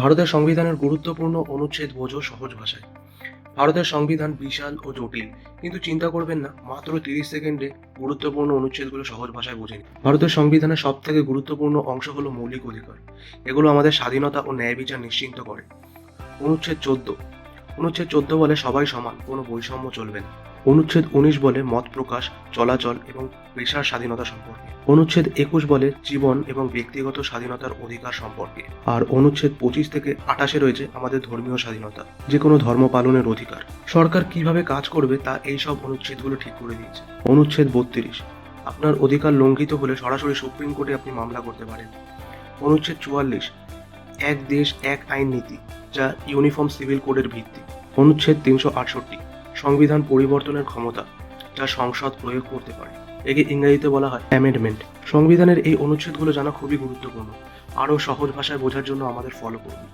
ভারতের সংবিধানের গুরুত্বপূর্ণ অনুচ্ছেদ বোঝো সহজ ভাষায়। ভারতের সংবিধান বিশাল ও জটিল, কিন্তু চিন্তা করবেন না, মাত্র তিরিশ সেকেন্ডে গুরুত্বপূর্ণ অনুচ্ছেদগুলো সহজ ভাষায় বুঝে ভারতের সংবিধানের সব থেকে গুরুত্বপূর্ণ অংশ হলো মৌলিক অধিকার। এগুলো আমাদের স্বাধীনতা ও ন্যায় বিচার নিশ্চিন্ত করে। অনুচ্ছেদ চোদ্দ অনুচ্ছেদ চোদ্দ বলে সবাই সমান, কোনো বৈষম্য চলবে না। অনুচ্ছেদ উনিশ বলে মত প্রকাশ, চলাচল এবং পেশার স্বাধীনতা সম্পর্কে। অনুচ্ছেদ একুশ বলে জীবন এবং ব্যক্তিগত স্বাধীনতার অধিকার সম্পর্কে। আর অনুচ্ছেদ পঁচিশ থেকে আঠাশে রয়েছে আমাদের ধর্মীয় স্বাধীনতা, যে কোনো ধর্ম পালনের অধিকার। সরকার কীভাবে কাজ করবে তা এই সব অনুচ্ছেদগুলো ঠিক করে দিয়েছে। অনুচ্ছেদ বত্রিশ, আপনার অধিকার লঙ্ঘিত হলে সরাসরি সুপ্রিম কোর্টে আপনি মামলা করতে পারেন। অনুচ্ছেদ চুয়াল্লিশ, এক দেশ, এক আইন নীতি। যা ইউনিফর্ম সিভিল কোডের ভিত্তি। অনুচ্ছেদ তিনশো আটষট্টি, সংবিধান পরিবর্তনের ক্ষমতা যা সংসদ প্রয়োগ করতে পারে। একে ইংরেজিতে বলা হয় অ্যামেন্ডমেন্ট সংবিধানের এই অনুচ্ছেদগুলো জানা খুবই গুরুত্বপূর্ণ। আরও সহজ ভাষায় বোঝার জন্য আমাদের ফলো করুন।